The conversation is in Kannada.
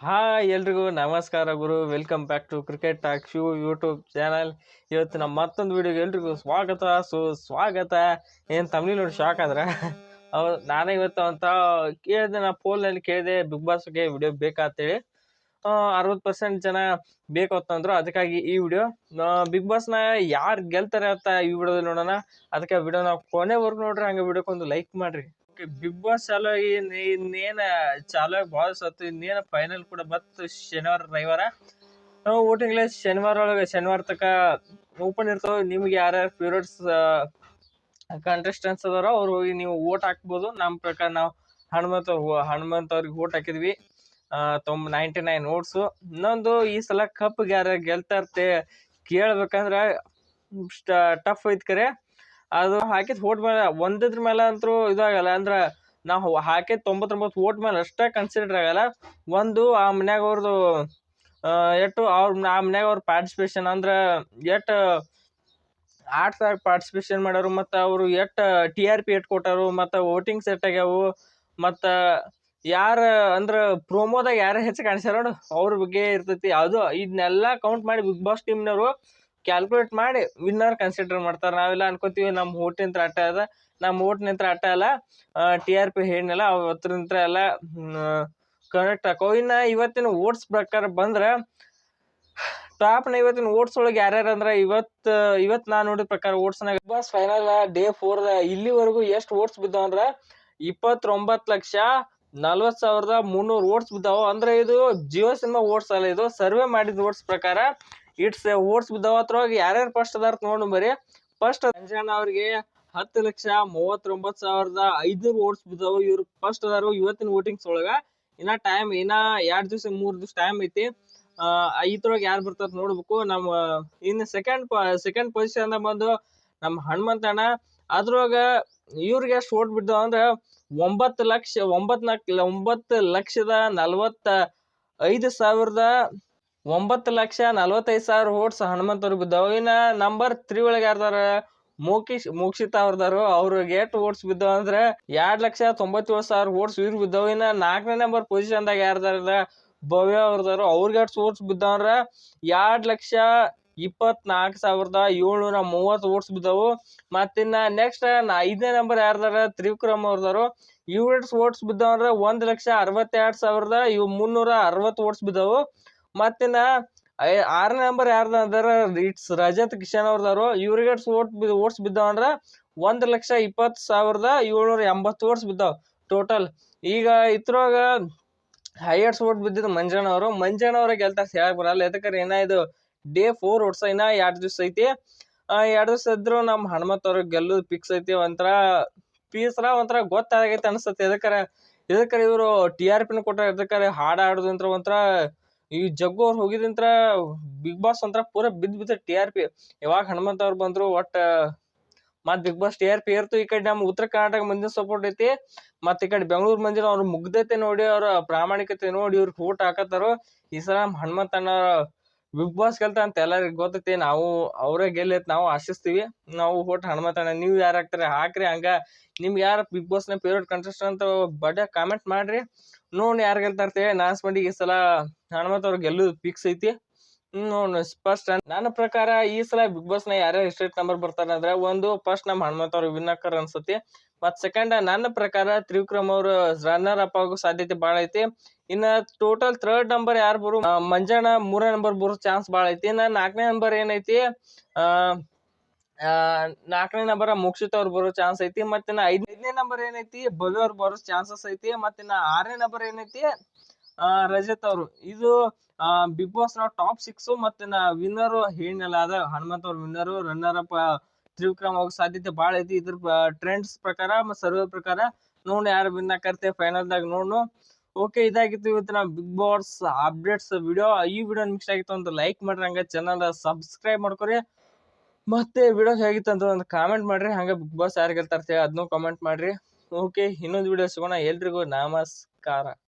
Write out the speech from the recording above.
ಹಾಯ್ ಎಲ್ರಿಗೂ, ನಮಸ್ಕಾರ ಗುರು. Welcome back to cricket talk show YouTube channel ಇವತ್ತು ನಮ್ಮ ಮತ್ತೊಂದು ವಿಡಿಯೋಗೆ ಎಲ್ರಿಗೂ ಸ್ವಾಗತ. ಸು ಸ್ವಾಗತ. ಏನು ತಮಿಳು ನೋಡಿ ಶಾಕ್ ಆದ್ರೆ? ಅವ್ರು ನಾನೇ ಇವತ್ತು ಅಂತ ಕೇಳಿದೆ, ನಾ ಫೋನಲ್ಲಿ ಕೇಳಿದೆ ಬಿಗ್ ಬಾಸ್ಗೆ ವಿಡಿಯೋ ಬೇಕಾಅಂತೇಳಿ ಅರವತ್ತು ಪರ್ಸೆಂಟ್ ಜನ ಬೇಕು ಅಂತಂದ್ರು ಅದಕ್ಕಾಗಿ ಈ ವಿಡಿಯೋ ಬಿಗ್ ಬಾಸ್ನ ಯಾರು ಗೆಲ್ತಾರೆ ಅಂತ ಈ ವಿಡಿಯೋದಲ್ಲಿ ನೋಡೋಣ. ಅದಕ್ಕೆ ವಿಡಿಯೋನ ಕೊನೆವರೆಗೂ ನೋಡ್ರಿ, ಹಂಗೆ ವಿಡಿಯೋಕ್ಕೊಂದು ಲೈಕ್ ಮಾಡ್ರಿ. ಬಿಗ್ ಬಾಸ್ ಚಾಲು ಆಗಿ ಇನ್ನೇನ ಚಾಲು ಆಗಿ ಭಾಳ ಸತ್ತು. ಇನ್ನೇನ ಫೈನಲ್ ಕೂಡ ಬತ್ತು ಶನಿವಾರ, ರವಿವಾರ? ವೋಟಿಂಗ್ ಲಿಸ್ಟ್ ಶನಿವಾರ ಒಳಗೆ, ಶನಿವಾರ ತಕ ಓಪನ್ ಇರ್ತಾವ. ನಿಮ್ಗೆ ಯಾರ್ಯಾರು ಫೇವ್ರೇಟ್ಸ್ ಕಂಟೆಸ್ಟೆಂಟ್ಸ್ ಅದಾರ ಅವ್ರು ಹೋಗಿ ನೀವು ವೋಟ್ ಹಾಕ್ಬೋದು. ನಮ್ಮ ಪ್ರಕಾರ ನಾವು ಹನುಮಂತ ಹನುಮಂತ ಅವ್ರಿಗೆ ವೋಟ್ ಹಾಕಿದ್ವಿ. ತೊಂಬ ನೈಂಟಿ ನೈನ್ ಓಟ್ಸು ಇನ್ನೊಂದು ಈ ಸಲ ಕಪ್ಗೆ ಯಾರು ಗೆಲ್ತಾ ಇರ್ತೆ ಕೇಳ್ಬೇಕಂದ್ರೆ ಟಫ್ ಐತ್ ಕರೆ. ಅದು ಹಾಕಿದ ವೋಟ್ ಮೇಲೆ ಒಂದಿದ್ರ ಮೇಲೆ ಅಂತೂ ಇದಾಗಲ್ಲ, ಅಂದ್ರೆ ನಾವು ಹಾಕಿದ ತೊಂಬತ್ತೊಂಬತ್ತು ವೋಟ್ ಮೇಲೆ ಅಷ್ಟೇ ಕನ್ಸಿಡರ್ ಆಗಲ್ಲ. ಒಂದು ಆ ಮನ್ಯಾಗ ಅವ್ರದ್ದು ಎಷ್ಟು ಅವ್ರ ಆ ಮನ್ಯಾಗ ಅವ್ರ ಪಾರ್ಟಿಸಿಪೇಷನ್ ಅಂದ್ರೆ ಎಷ್ಟು ಆಟದಾಗ ಪಾರ್ಟಿಸಿಪೇಷನ್ ಮಾಡ್ಯಾರು ಮತ್ತು ಅವರು ಎಷ್ಟು ಟಿ ಆರ್ ಪಿ ಎಟ್ ಕೊಟ್ಟಾರು, ಮತ್ತು ವೋಟಿಂಗ್ ಸೆಟ್ ಆಗ್ಯಾವು, ಮತ್ತು ಯಾರು ಅಂದ್ರೆ ಪ್ರೋಮೋದಾಗ ಯಾರು ಹೆಚ್ಚು ಕಾಣಿಸ್ಯಾರ ನೋಡು, ಅವ್ರ ಬಗ್ಗೆ ಇರ್ತೈತಿ. ಅದು ಇದನ್ನೆಲ್ಲ ಕೌಂಟ್ ಮಾಡಿ ಬಿಗ್ ಬಾಸ್ ಟೀಮ್ನವರು ಕ್ಯಾಲ್ಕುಲೇಟ್ ಮಾಡಿ ವಿನ್ನರ್ ಕನ್ಸಿಡರ್ ಮಾಡ್ತಾರೆ. ನಾವೆಲ್ಲ ಅನ್ಕೋತೀವಿ ನಮ್ಮ ಓಟಿಂತ್ರ ಆಟ ಅದ. ನಮ್ಮ ಓಟ್ ನಿಂತ್ರ ಆಟ ಅಲ್ಲ. ಟಿ ಆರ್ ಪಿ ಹೇಳಿನಲ್ಲ ಅವತ್ತರಿಂತ್ರ ಎಲ್ಲ ಕನೆಕ್ಟ್ ಆಕೋ ಇನ್ನು ಇವತ್ತಿನ ಓಟ್ಸ್ ಪ್ರಕಾರ ಬಂದ್ರೆ ಟಾಪ್ನ ಇವತ್ತಿನ ಓಟ್ಸ್ ಒಳಗೆ ಯಾರ್ಯಾರು ಅಂದ್ರೆ, ಇವತ್ತು ಇವತ್ತು ನಾನು ನೋಡಿದ ಪ್ರಕಾರ ಓಟ್ಸ್ನಾಗ ಬಸ್ ಫೈನಲ್ ಡೇ ಫೋರ್ ಇಲ್ಲಿವರೆಗೂ ಎಷ್ಟು ಓಟ್ಸ್ ಬಿದ್ದಾವ ಅಂದ್ರೆ, ಇಪ್ಪತ್ತೊಂಬತ್ತು ಲಕ್ಷ ನಲ್ವತ್ತು ಸಾವಿರದ ಮುನ್ನೂರು ಓಟ್ಸ್ ಬಿದ್ದಾವ. ಅಂದ್ರೆ ಇದು ಜಿಯೋ ಸಿನಿಮಾ ಓಟ್ಸ್ ಅಲ್ಲ, ಇದು ಸರ್ವೆ ಮಾಡಿದ ಓಟ್ಸ್ ಪ್ರಕಾರ ಇಟ್ಸ್ ಓಟ್ಸ್ ಬಿದ್ದಾವ ಅದ್ರೊಳಗೆ ಯಾರ್ಯಾರು ಫಸ್ಟ್ ಅದಾರ ನೋಡು ಬರೀ. ಫಸ್ಟ್ ಅಂಜಣ್ಣ ಅವ್ರಿಗೆ ಹತ್ತು ಲಕ್ಷ ಮೂವತ್ತೊಂಬತ್ತು ಸಾವಿರದ ಐದುನೂರು ಓಟ್ಸ್ ಬಿದ್ದಾವ. ಇವ್ರು ಫಸ್ಟ್ ಅದಾರು ಇವತ್ತಿನ ವೋಟಿಂಗ್ಸ್ ಒಳಗ. ಇನ್ನ ಟೈಮ್ ಇನ್ನ ಎರಡು ದಿವಸ, ಮೂರ್ ದಿವಸ ಟೈಮ್ ಐತಿ. ಇದ್ರೊಳಗೆ ಯಾರು ಬರ್ತಾರ ನೋಡ್ಬೇಕು. ನಮ್ಮ, ಇನ್ನು ಸೆಕೆಂಡ್ ಸೆಕೆಂಡ್ ಪೊಸಿಷನ್ ಬಂದು ನಮ್ಮ ಹನುಮಂತಣ್ಣ ಅದ್ರೊಳಗ ಇವ್ರಿಗೆ ಎಷ್ಟು ಓಟ್ ಬಿದ್ದಾವ ಅಂದ್ರೆ ಒಂಬತ್ತು ಲಕ್ಷ ಒಂಬತ್ ನಾಲ್ಕು ಒಂಬತ್ತು ಲಕ್ಷದ ನಲ್ವತ್ತ ಐದು ಸಾವಿರದ ಒಂಬತ್ತು ಲಕ್ಷ ನಲ್ವತ್ತೈದು ಸಾವಿರ ಓಟ್ಸ್ ಹನುಮಂತವ್ರಿಗೆ ಬಿದ್ದಾವ. ಇನ್ನ ನಂಬರ್ ತ್ರೀ ಒಳಗೆ ಯಾರ್ದಾರ? ಮೋಕಿಶ್ ಮೋಕ್ಷಿತ ಅವ್ರದಾರು. ಅವ್ರಿಗೆ ಎಷ್ಟು ಓಟ್ಸ್ ಬಿದ್ದಾವ ಅಂದ್ರೆ ಎರಡ್ ಲಕ್ಷ ತೊಂಬತ್ತೇಳು ಸಾವಿರ ಓಟ್ಸ್ ಇವ್ರು ಬಿದ್ದಾವ. ಇನ್ನ ನಾಲ್ಕನೇ ನಂಬರ್ ಪೊಸಿಷನ್ದಾಗ ಯಾರ್ದಾರ ಭವ್ಯ ಅವ್ರದಾರು. ಅವ್ರಿಗೆ ಎಷ್ಟು ಓಟ್ಸ್ ಬಿದ್ದಾವಂದ್ರ ಎರಡ್ ಲಕ್ಷ ಇಪ್ಪತ್ನಾಲ್ಕು ಸಾವಿರದ ಏಳ್ನೂರ ಮೂವತ್ತು ಓಟ್ಸ್ ಬಿದ್ದವು. ಮತ್ತಿನ್ನ ನೆಕ್ಸ್ಟ್ ಐದನೇ ನಂಬರ್ ಯಾರ್ದಾರ? ತ್ರಿವಿಕ್ರಮ್ ಅವ್ರದಾರು. ಇವ್ರ ಓಟ್ಸ್ ಬಿದ್ದಾವಂದ್ರ ಒಂದು ಲಕ್ಷ ಅರವತ್ತೆರಡು ಸಾವಿರದ ಇವು ಮುನ್ನೂರ ಅರವತ್ತು ಓಟ್ಸ್ ಬಿದ್ದಾವು. ಮತ್ತಿನ್ನ ಆರನೇ ನಂಬರ್ ಯಾರ್ದ ಅದರ, ಇಟ್ಸ್ ರಜತ್ ಕಿಶನ್ ಅವ್ರದವರು. ಇವ್ರಿಗೆ ಓಟ್ ಓಟ್ಸ್ ಬಿದ್ದಾವಂದ್ರ ಒಂದು ಲಕ್ಷ ಇಪ್ಪತ್ತು ಸಾವಿರದ ಏಳ್ನೂರ ಎಂಬತ್ತು ಓಟ್ಸ್ ಬಿದ್ದಾವ ಟೋಟಲ್ ಈಗ ಇದ್ರೊಳಗ ಹೈಯೆಸ್ಟ್ ಓಟ್ ಬಿದ್ದಿದ್ದು ಮಂಜಣ್ಣ ಅವರು. ಮಂಜಣ್ಣ ಅವ್ರ ಗೆಲ್ತಾರ ಹೇಳಕ್ ಬರಲ್ಲ. ಯಾಕಂದ್ರೆ ಏನ ಇದು ಡೇ ಫೋರ್ ಓಟ್ಸ್ ಇನ್ನ ಎರಡ್ ದಿವ್ಸ ಐತಿ. ಎರಡು ದಿವ್ಸ ಇದ್ರು ನಮ್ಮ ಹನುಮಂತ ಅವ್ರಿಗೆ ಗೆಲ್ಲೋದು ಫಿಕ್ಸ್ ಐತಿ ಒಂಥರ ಪೀಸ್ರ ಒಂಥರ ಗೊತ್ತಾಗೈತೆ ಅನ್ಸತ್ತೆ. ಎದಕ್ಕರ ಎದಕ್ಕರ ಇವರು ಟಿ ಆರ್ ಪಿನ ಕೊಟ್ಟಾರ ಎದಕ್ಕರ ಹಾಡು ಆಡೋದಂತ್ರ ಒಂಥರ ಈ ಜಗ್ಗು ಅವ್ರು ಹೋಗಿದಂತ್ರ ಬಿಗ್ ಬಾಸ್ ಅಂತ ಪೂರ ಬಿದ್ದು ಬಿದ್ದ ಟಿ ಆರ್ ಪಿ ಯಾವಾಗ ಹನುಮಂತ ಅವ್ರು ಬಂದ್ರು, ಒಟ್ಟ ಮತ್ big boss T R P ಏರ್ತು ಈ ಕಡೆ ನಮ್ಮ ಉತ್ತರ ಕರ್ನಾಟಕ ಮಂದಿ ಸಪೋರ್ಟ್ ಐತಿ ಮತ್ ಈ ಕಡೆ ಬೆಂಗಳೂರು ಮಂದಿ ಅವ್ರ ಮುಗ್ಧತೆ ನೋಡಿ, ಅವ್ರ ಪ್ರಾಮಾಣಿಕತೆ ನೋಡಿ ಇವ್ರಿಗೆ ಓಟ್ ಹಾಕತ್ತಾರೋ, ಈ ಸಲ ಹನುಮಂತಣ್ಣ ಬಿಗ್ ಬಾಸ್ ಗೆಲ್ತ ಅಂತ ಎಲ್ಲರಿಗೂ ಗೊತ್ತೈತಿ, ನಾವು ಅವರೇ ಗೆಲ್ಲೈತಿ, ನಾವು ಆಶಿಸ್ತೀವಿ. ನಾವು ಓಟ್ ಹನುಮಂತಣ್ಣ ನೀವು ಯಾರು ಹಾಕ್ತಾರೆ? ಹಾಕ್ರಿ ಹಂಗ. ನಿಮ್ಗೆ ಯಾರು ಬಿಗ್ ಬಾಸ್ನ ಫೇವ್ರೇಟ್ ಕಂಟೆಸ್ಟೆಂಟ್ ಬಡ ಕಾಮೆಂಟ್ ಮಾಡ್ರಿ. ನೋಡಿ ಯಾರು ಗೆಲ್ತಾರ್ತೇವೆ ನಾನು ಸ್ಪಂಡಿಗೆ ಈ ಸಲ ಹನುಮಂತ ಅವ್ರು ಗೆಲ್ಲುದು ಫಿಕ್ಸ್ ಐತಿ. ನೋಡ್ ಫಸ್ಟ್ ನನ್ನ ಪ್ರಕಾರ ಈ ಸಲ ಬಿಗ್ ಬಾಸ್ನ ಯಾರ್ಯಾರು ಎಷ್ಟೇ ನಂಬರ್ ಬರ್ತಾರೆ ಅಂದ್ರೆ ಒಂದು ಫಸ್ಟ್ ನಮ್ಮ ಹನುಮಂತ ಅವ್ರು ವಿನ್ ಆಕಾರ ಅನ್ಸತಿ ಮತ್ ಸೆಕೆಂಡ್ ನನ್ನ ಪ್ರಕಾರ ತ್ರಿವಿಕ್ರಮ್ ಅವರು ರನ್ನರ್ ಅಪ್ ಆಗೋ ಸಾಧ್ಯತೆ ಬಹಳ ಐತಿ. ಇನ್ನ ಟೋಟಲ್ ಥರ್ಡ್ ನಂಬರ್ ಯಾರು ಬರು ಮಂಜಣ್ಣ ಮೂರನೇ ನಂಬರ್ ಬರೋ ಚಾನ್ಸ್ ಬಾಳ ಐತಿ. ಇನ್ನ ನಾಲ್ಕನೇ ನಂಬರ್ ಏನೈತಿ, ಆ ನಾಲ್ಕನೇ ನಂಬರ್ ಮುಕ್ಷಿತ್ ಅವ್ರು ಬರೋ ಚಾನ್ಸ್ ಐತಿ. ಮತ್ತಿನ್ನ ಐದನೇ ನಂಬರ್ ಏನೈತಿ, ಬಲು ಅವ್ರು ಬರೋ ಚಾನ್ಸಸ್ ಐತಿ. ಮತ್ತಿನ್ನ ಆರನೇ ನಂಬರ್ ಏನೈತಿ ರಜತ್ ಅವರು. ಇದು ಬಿಗ್ ಬಾಸ್ನ ಟಾಪ್ ಸಿಕ್ಸ್ ನಾ ವಿನ್ನರ್ ಹೇಳಿನಲ್ಲ, ಅದ ಹನುಮಂತ ಅವ್ರ ವಿನ್ನರ್ ರನ್ನರ್ ಅಪ್ ತ್ರಿವಿಕ್ರಮ್ ಹೋಗೋ ಸಾಧ್ಯತೆ ಭಾಳ ಐತಿ. ಇದ್ರ ಟ್ರೆಂಡ್ಸ್ ಪ್ರಕಾರ ಮತ್ತು ಸರ್ವೆ ಪ್ರಕಾರ ನೋಡ್ ಯಾರು ವಿನ್ ಆಕರ್ತೇವೆ ಫೈನಲ್ ದಾಗ ನೋಡು ಓಕೆ ಇದಾಗಿತ್ತು ಇವತ್ತು ನಾವು ಬಿಗ್ ಬಾಸ್ ಅಪ್ಡೇಟ್ಸ್ ವಿಡಿಯೋ ಈ ವಿಡಿಯೋ ಮಿಕ್ಸ್ ಆಗಿತ್ತು ಅಂತ ಲೈಕ್ ಮಾಡ್ರಿ, ಹಂಗೆ ಚಾನಲ್ ಸಬ್ಸ್ಕ್ರೈಬ್ ಮಾಡ್ಕೊರಿ. ಮತ್ತೆ ವಿಡಿಯೋ ಹೇಗಿತ್ತು ಅಂತ ಒಂದು ಕಾಮೆಂಟ್ ಮಾಡ್ರಿ, ಹಂಗೆ ಬಿಗ್ ಬಾಸ್ ಯಾರು ಗೆಲ್ತಾರ ಅದನ್ನೂ ಕಾಮೆಂಟ್ ಮಾಡ್ರಿ. ಓಕೆ ಇನ್ನೊಂದು ವಿಡಿಯೋ ಸಿಗೋಣ. ಎಲ್ರಿಗೂ ನಮಸ್ಕಾರ.